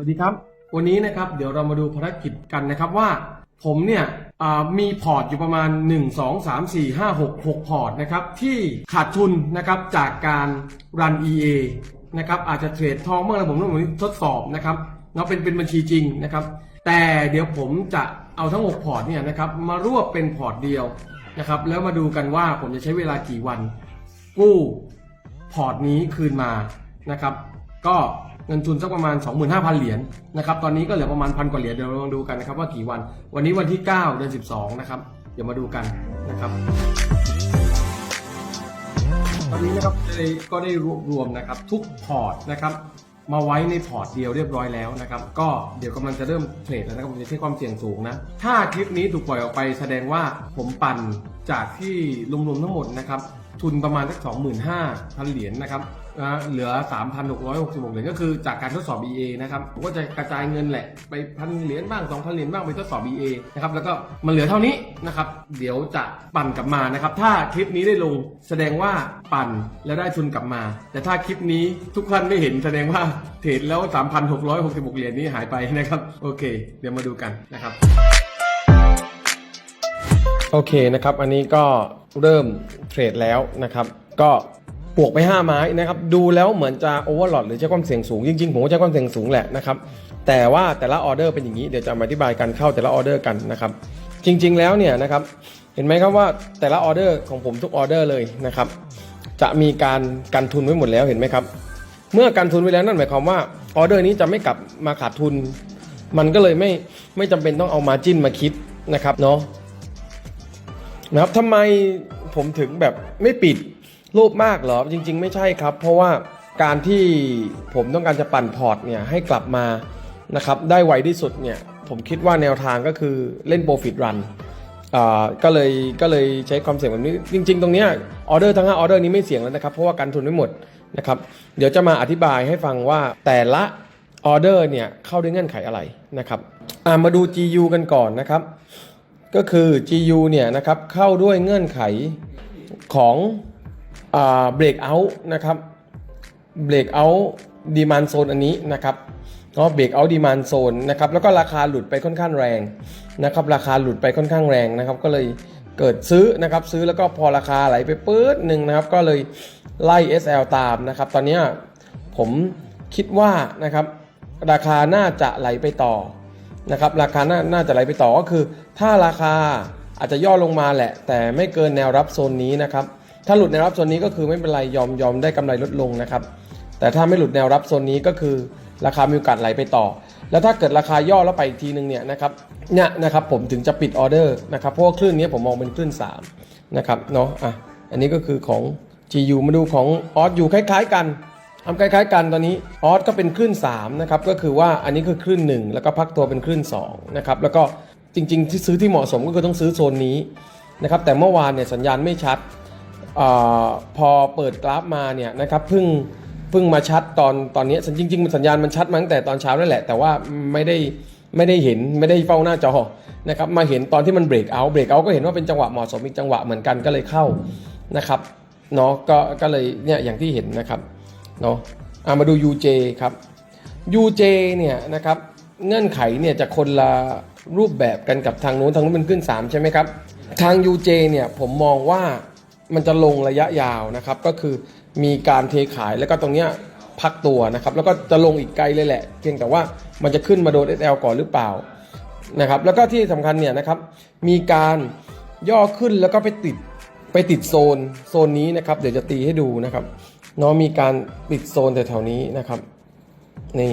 วัสดีครับ วันนี้นะครับเดี๋ยวเรามาดูภารกิจกันนะครับว่า ผมเนี่ยมีพอร์ตอยู่ประมาณ 1 2 3 4 5 6 6 พอร์ตนะครับที่ขาดทุนนะครับจากการรัน EA นะครับอาจจะเทรดทองเมื่อไรผมต้องทดสอบนะครับเนาะเป็นเป็นบัญชีจริงนะครับ แต่เดี๋ยวผมจะเอาทั้ง 6 พอร์ตเนี่ยนะครับมารวบเป็นพอร์ตเดียวนะครับแล้วมาดูกันว่าผมจะใช้เวลากี่วันกู้พอร์ตนี้คืนมานะครับ ก็ เงินทุนสักประมาณ 25,000 เหรียญนะครับตอนนี้ก็เหลือประมาณพันกว่าเหรียญเดี๋ยวลองดูกันนะครับว่ากี่วัน วันนี้วันที่ 9 เดือน 12 นะครับ เดี๋ยวมาดูกันนะครับ ตอนนี้นะครับก็ได้รวบรวมนะครับทุกพอร์ตนะครับมาไว้ในพอร์ตเดียวเรียบร้อยแล้วนะครับ ก็เดี๋ยวกำลังจะเริ่มเทรดแล้วนะครับผมจะใช้ความเสี่ยงสูงนะ ถ้าคลิปนี้ถูกปล่อยออกไปแสดงว่าผมปั่น จากที่รวมๆทั้งหมดนะครับทุนประมาณสัก25,000 เหรียญนะครับนะเหลือ 3,666 เหรียญก็คือจากการทดสอบ BA นะครับผมก็จะกระจายเงินแหละไปพันเหรียญบ้าง 2,000 เหรียญบ้างไปทดสอบ BA นะครับแล้วก็มันเหลือเท่านี้นะครับเดี๋ยวจะปั่นกลับมานะครับถ้าคลิปนี้ได้ลงแสดงว่าปั่นแล้วได้ทุนกลับมา แต่ถ้าคลิปนี้ทุกท่านไม่เห็นแสดงว่าเทรดแล้ว 3,666 เหรียญนี้หายไปนะครับโอเค เดี๋ยวมาดูกันนะครับ โอเคนะครับ อันนี้ก็เริ่มเทรดแล้วนะครับ ก็ปวกไป 5 ไม้นะครับ ดูแล้วเหมือนจะโอเวอร์ o อหรือใช้ความเสี่ยงสูง จริงๆ ผมก็ใช้ความเสี่ยงสูงแหละนะครับ แต่ว่าแต่ละออเดอร์เป็นอย่างนี้ เดี๋ยวจะมาอธิบายการเข้าแต่ละออเดอร์กันนะครับ จริง ๆ แล้วเนี่ยนะครับ เห็นไหมครับว่าแต่ละออเดอร์ของผมทุกออเดอร์เลยนะครับ จะมีการกันทุนไว้หมดแล้วเห็นไหมครับ เมื่อกันทุนไว้แล้วนั่นหมายความว่าออเดอร์นี้จะไม่กลับมาขาดทุน มันก็เลยไม่ไม่จำเป็นต้องเอามาจิ้นมาคิดนะครับเนาะ นะครับทำไมผมถึงแบบไม่ปิดรูปมากเหรอ จริง ๆ ไม่ใช่ครับ เพราะว่าการที่ผมต้องการจะปั่นพอร์ตเนี่ยให้กลับมานะครับได้ไวที่สุดเนี่ยผมคิดว่าแนวทางก็คือเล่น Profit Run อ่าก็เลยก็เลยใช้ความเสี่ยงแบบนี้ จริง ๆ ตรงเนี้ยออเดอร์ทั้ง5ออเดอร์นี้ไม่เสี่ยงแล้วนะครับ เพราะว่าการทุนไม่หมดนะครับเดี๋ยวจะมาอธิบายให้ฟังว่าแต่ละออเดอร์เนี่ยเข้าด้วยเงื่อนไขอะไรนะครับอ่ามาดู GU กันก่อนนะครับ ก็คือ GU เนี่ยนะครับเข้าด้วยเงื่อนไขของอ่า breakout นะครับ breakout demand zone อันนี้นะครับเนาะ breakout demand zone นะครับแล้วก็ราคาหลุดไปค่อนข้างแรงนะครับราคาหลุดไปค่อนข้างแรงนะครับ ก็เลยเกิดซื้อนะครับซื้อแล้วก็พอราคาไหลไปปื๊ดหนึ่งนะครับ ก็เลยไล่ SL ตามนะครับ ตอนนี้ผมคิดว่านะครับราคาน่าจะไหลไปต่อ นะครับราคาน่าน่าจะไหลไปต่อก็คือ ถ้าราคาอาจจะย่อลงมาแหละ แต่ไม่เกินแนวรับโซนนี้นะครับถ้าหลุดแนวรับโซนนี้ก็คือไม่เป็นไรยอมยอมได้กำไรลดลงนะครับแต่ถ้าไม่หลุดแนวรับโซนนี้ก็คือ ราคามีโอกาสไหลไปต่อ แล้วถ้าเกิดราคาย่อแล้วไปอีกทีนึงเนี่ยนะครับเนี่ยนะครับผมถึงจะปิดออเดอร์นะครับเพราะว่าคลื่นนี้ผมมองเป็นคลื่น3นะครับเนาะอะอันนี้ก็คือของ GU มาดูของออสอยู่คล้าย ๆ กัน ทำคล้ายๆกันตอนนี้ออสก็เป็นคลื่น3นะครับก็คือว่าอันนี้คือคลื่น 1 แล้วก็พักตัวเป็นคลื่น2นะครับแล้วก็จริงๆที่ซื้อที่เหมาะสมก็คือต้องซื้อโซนนี้นะครับแต่เมื่อวานเนี่ยสัญญาณไม่ชัดอาพอเปิดกราฟมาเนี่ยนะครับเพิ่งเพิ่งมาชัดตอนตอนนี้จริงๆมันสัญญาณมันชัดมาตั้งแต่ตอนเช้านั่นแหละ แต่ว่าไม่ได้ไม่ได้เห็นไม่ได้เฝ้าหน้าจอนะครับมาเห็นตอนที่มันเบรกเอาเบรกเอาก็เห็นว่าเป็นจังหวะเหมาะสมอีกจังหวะเหมือนกันก็เลยเข้านะครับเนาะก็ก็เลยเนี่ยอย่างที่เห็นนะครับ เนาะอะมาดู UJ ครับ UJ เนี่ยนะครับเงื่อนไขเนี่ยจะคนละรูปแบบกันกับทางนู้นทางนู้นมันขึ้น 3 ใช่ไหมครับ ทาง UJ เนี่ยผมมองว่ามันจะลงระยะยาวนะครับ ก็คือมีการเทขายแล้วก็ตรงเนี้ยพักตัวนะครับ แล้วก็จะลงอีกไกลเลยแหละ เพียงแต่ว่ามันจะขึ้นมาโดน SL ก่อนหรือเปล่านะครับแล้วก็ที่สำคัญเนี่ยนะครับมีการย่อขึ้นแล้วก็ไปติดไปติดโซนโซนนี้นะครับ เดี๋ยวจะตีให้ดูนะครับ นาะมีการติดโซนแถวนี้นะครับนี่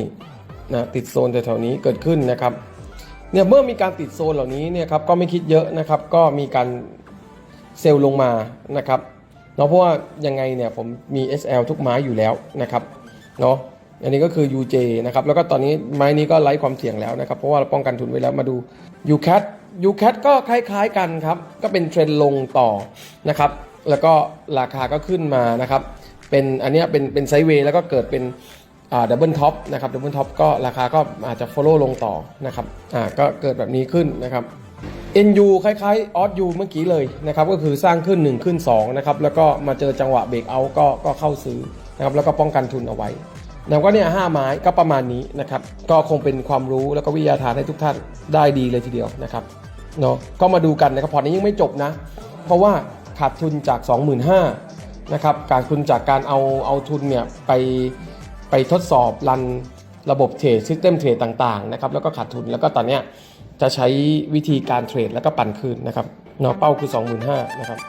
นะติดโซนแถวนี้เกิดขึ้นนะครับเนี่ยเมื่อมีการติดโซนเหล่านี้เนี่ยครับก็ไม่คิดเยอะนะครับ ก็มีการเซลล์ลงมานะครับเนาะเพราะว่ายังไงเนี่ยผมมี SL ทุกไม้อยู่แล้วนะครับเนาะอันนี้ก็คือ UJ นะครับแล้วก็ตอนนี้ไม้นี้ก็ไร้ความเสี่ยงแล้วนะครับ เพราะว่าเราป้องกันทุนไว้แล้วมาดู UCAT UCAT ก็คล้ายๆกันครับ ก็เป็นเทรนด์ลงต่อนะครับ แล้วก็ราคาก็ขึ้นมานะครับ เป็นอันนี้เป็นเป็นไซด์เวย์แล้วก็เกิดเป็นดับเบิลท็อปนะครับดับเบิลท็อปก็ราคาก็อาจจะ follow ลงต่อนะครับอ่าก็เกิดแบบนี้ขึ้นนะครับ NU คล้ายๆออสยูเมื่อกี้เลยนะครับก็คือสร้างขึ้น 1 ขึ้น2นะครับแล้วก็มาเจอจังหวะเบรกเอาก็ก็เข้าซื้อนะครับแล้วก็ป้องกันทุนเอาไว้แล้วก็เนี่ยห้าไม้ก็ประมาณนี้นะครับก็คงเป็นความรู้แล้วก็วิทยาทานให้ทุกท่านได้ดีเลยทีเดียวนะครับเนาะก็มาดูกันนะครับพอร์ตนี้ยังไม่จบนะ เพราะว่าขาดทุนจาก 25,000 นะครับการทุนจากการเอาเอาทุนเนี่ยไปไปทดสอบรันระบบเทรดซิสเต็มเทรดต่างๆนะครับแล้วก็ขาดทุนแล้วก็ตอนเนี้ยจะใช้วิธีการเทรดแล้วก็ปั่นคืนนะครับเนาะเป้าคือ 25,000นะครับ